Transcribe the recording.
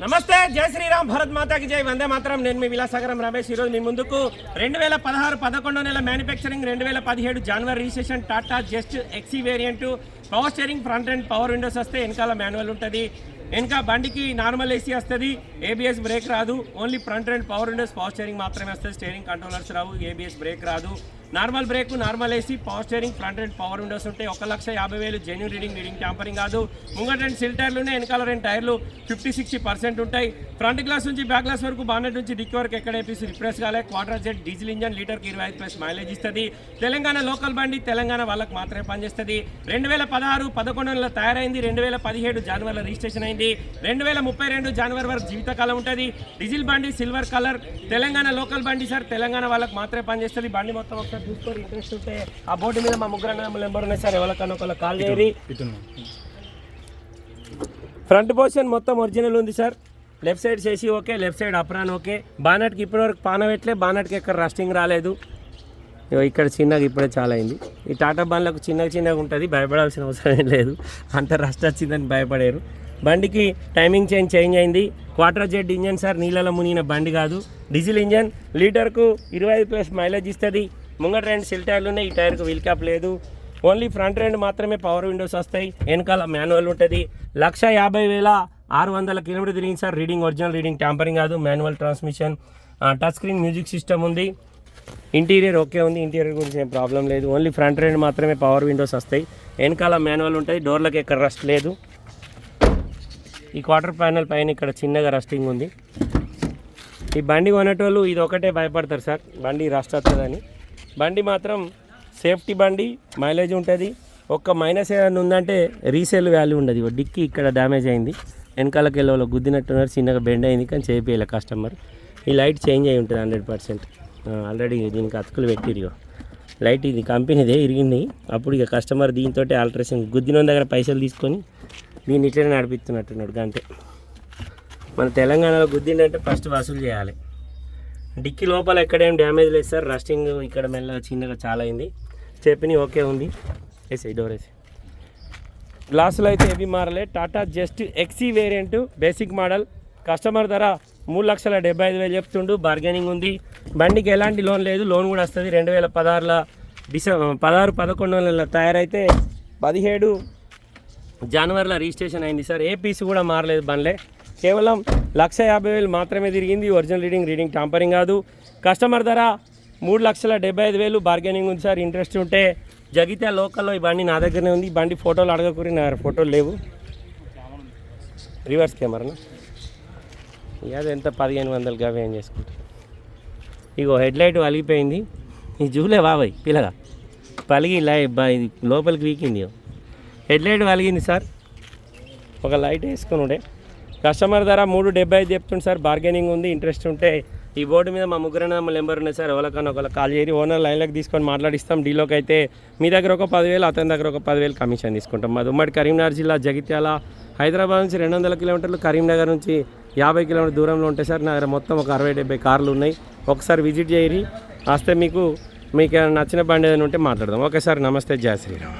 నమస్తే జై శ్రీరామ్ భరత్ మాతాకి జై. వందే మాత్రం. నేను మీ విలాసాగరం రమేష్. ఈరోజు మీ ముందుకు రెండు వేల పదహారు పదకొండో నెల మ్యానుఫ్యాక్చరింగ్ రెండు వేల పదిహేడు జనవరి registration Tata Zest XE variant power steering front and power windows వస్తే వెనకాల మాన్యువల్ ఉంటుంది. వెనక బండికి నార్మల్ ఏసీ వస్తుంది ఏబిఎస్ బ్రేక్ రాదు only front and power windows power steering మాత్రమే వస్తుంది స్టేరింగ్ కంట్రోలర్స్ రావు ఏబిఎస్ బ్రేక్ రాదు. Normal brake normal AC power steering front and power windows ఉంటాయి. ఒక లక్ష యాభై వేలు జెన్యున్ రీడింగ్ రీడింగ్ ట్యాంపరింగ్ కాదు. ముంగట రెండు సిల్ టైర్లు ఉన్నాయి వెనకాల రెండు టైర్లు ఫిఫ్టీ సిక్స్టీ పర్సెంట్ ఉంటాయి. ఫ్రంట్ గ్లాస్ నుంచి బ్యాక్ గ్లాస్ వరకు బాన్నెట్ నుంచి డిక్ వరకు ఎక్కడ వేపేసి రిప్లేస్ కాలే. క్వార్టర్ జెట్ డీజిల్ ఇంజన్ లీటర్కి ఇరవై ఐదు ప్లస్ మైలేజ్ ఇస్తుంది. తెలంగాణ లోకల్ బండి తెలంగాణ వాళ్ళకి మాత్రమే పనిచేస్తుంది. రెండు వేల పదహారు పదకొండు నెలల తయారైంది రెండు వేల పదిహేడు జనవరిలో రిజిస్ట్రేషన్ అయింది. రెండు వేల ముప్పై రెండు జనవరి వరకు జీవితకాలం ఉంటుంది. డీజిల్ బండి సిల్వర్ కలర్ తెలంగాణ లోకల్ బండి సార్. తెలంగాణ వాళ్ళకి మాత్రమే పనిచేస్తుంది. బండి మొత్తం ఒకసారి చూసుకొని ఇంట్రెస్ట్ ఉంటే. ఆ బోర్డు మీద మా ముగ్గురు అన్న నెంబర్ ఉన్నాయి సార్. ఎవరికన్నా ఒకళ్ళ కాల్ చేయరి ఫ్రంట్ పోర్షన్ మొత్తం ఒరిజినల్ ఉంది సార్. లెఫ్ట్ సైడ్ చేసి okay left side apron okay. బానట్కి ఇప్పటివరకు పానవెట్లే బానట్కి ఎక్కడ రస్టింగ్ రాలేదు. ఇక్కడ చిన్నగా ఇప్పుడే చాలా అయింది. ఈ టాటా బండ్లకు చిన్నగా చిన్నగా ఉంటుంది. భయపడాల్సిన అవసరం ఏం లేదు. అంత రస్ట్ వచ్చిందని భయపడారు. బండికి టైమింగ్ చేంజ్ చేంజ్ అయింది. క్వార్టర్ జెడ్ ఇంజన్ సార్ నీళ్ళలో మునిగిన బండి కాదు. డీజిల్ ఇంజన్ లీటర్కు ఇరవై ఐదు ప్లస్ మైలేజ్ ఇస్తుంది. ముంగట రెండు సిల్ టైర్లు ఉన్నాయి. ఈ టైర్కు వీల్ క్యాప్ లేదు. ఓన్లీ ఫ్రంట్ రెండు మాత్రమే పవర్ విండోస్ వస్తాయి. వెనకాల మాన్యువల్ ఉంటుంది. లక్ష యాభై వేల ఆరు వందల కిలోమీటర్ తిరిగింది sir. Reading original reading tampering కాదు. Manual transmission touch screen music system ఉంది. ఇంటీరియర్ ఓకే ఉంది. ఇంటీరియర్ గురించి ఏం ప్రాబ్లం లేదు. ఓన్లీ ఫ్రంట్ రెండు మాత్రమే పవర్ విండోస్ వస్తాయి. వెనకాల మాన్యువల్ ఉంటాయి డోర్లకు ఎక్కడ రస్ట్ లేదు. ఈ క్వార్టర్ ప్యానల్ పైన ఇక్కడ చిన్నగా రస్టింగ్ ఉంది. ఈ బండి కొనేటోళ్ళు ఇది ఒకటే భయపడతారు సార్. బండి రస్ట్ వస్తుందని బండి మాత్రం సేఫ్టీ బండి మైలేజ్ ఉంటుంది. ఒక్క మైనస్ ఏదైనా ఉందంటే రీసేల్ వాల్యూ ఉండదు. డిక్కి ఇక్కడ డ్యామేజ్ అయింది. వెనకాలకి వెళ్ళి గుద్దినట్టున్నారు. చిన్నగా బెండ్ అయింది కానీ చేపియాలి కస్టమర్. ఈ లైట్ చేంజ్ అయి ఉంటుంది హండ్రెడ్ పర్సెంట్. ఆల్రెడీ దీనికి అతుకులు పెట్టిరు ఇగో. లైట్ ఇది కంపెనీదే ఇరిగింది అప్పుడు ఇక కస్టమర్ దీంతో ఆల్ట్రేషన్. గుద్దిన దగ్గర పైసలు తీసుకొని దీన్ని ఇట్లనే నడిపిస్తున్నట్టున్నాడు. అంతే. మన తెలంగాణలో గుద్దిండంటే ఫస్ట్ వసూలు చేయాలి. డిక్కీ లోపల ఎక్కడేం డ్యామేజ్ లేదు సార్. రస్టింగ్ ఇక్కడ మెల్ల చిన్నగా చాలా అయింది. స్టెప్ని ఓకే ఉంది. వేసి డోర్ వేసి గ్లాసులు అయితే ఏవి మారలే. Tata just XE variant basic model. Customer ధర మూడు లక్షల డెబ్బై ఐదు వేలు చెప్తుండు. బార్గెనింగ్ ఉంది. బండికి ఎలాంటి లోన్ లేదు. లోన్ కూడా వస్తుంది. రెండు వేల పదహారులో డిసెంబర్ పదహారు పదకొండు నెలల తయారైతే పదిహేడు జనవరిలో రిజిస్ట్రేషన్ అయింది సార్. ఏ పీస్ కూడా మారలేదు బండ్లే. కేవలం లక్ష యాభై వేలు మాత్రమే తిరిగింది. ఒరిజినల్ రీడింగ్ రీడింగ్ టాంపరింగ్ కాదు. కస్టమర్ ధర మూడు లక్షల డెబ్బై ఐదు వేలు. బార్గెనింగ్ ఉంది సార్. ఇంట్రెస్ట్ ఉంటే జగిత్యా లోకల్లో ఈ బండి నా దగ్గరనే ఉంది. ఈ బండి ఫోటోలు అడగకూరి నా ఫోటోలు లేవు. రివర్స్ కెమెరానా? అది ఎంత? పదిహేను వందలు గవేం చేసుకుంటారు? ఇగో హెడ్ లైట్ వలిగిపోయింది ఈ జూలే బాబాయ్ పిల్లగా. పలిగి లై ఇది లోపలికి వీకింది హెడ్లైట్ పలిగింది సార్. ఒక లైట్ వేసుకుని ఉండే. కస్టమర్ ధర మూడు డెబ్బై ఐదు చెప్తుంది సార్. బార్గెనింగ్ ఉంది ఇంట్రెస్ట్ ఉంటే ఈ బోర్డు మీద మా ముగ్గురు నెంబర్ ఉన్నాయి సార్. ఎవరికన్నా ఒకళ్ళ కాల్ చేసి ఓనర్ లైన్లోకి తీసుకొని మాట్లాడిస్తాం. డీలోకి అయితే మీ దగ్గర ఒక పదివేలు అతని దగ్గర ఒక పదివేలు కమిషన్ తీసుకుంటాం. మాది ఉమ్మడి కరీంనగర్ జిల్లా జగిత్యాల. హైదరాబాద్ నుంచి రెండు వందల కిలోమీటర్లు కరీంనగర్ నుంచి యాభై కిలోమీటర్ దూరంలో ఉంటాయి సార్ నా దగ్గర మొత్తం ఒక అరవై డెబ్బై కార్లు ఉన్నాయి. ఒకసారి విజిట్ చేయరి వస్తే మీకు మీకు ఏమైనా నచ్చిన బండి ఏదైనా ఉంటే మాట్లాడదాం. ఓకే సార్ నమస్తే జయ శ్రీరామ్.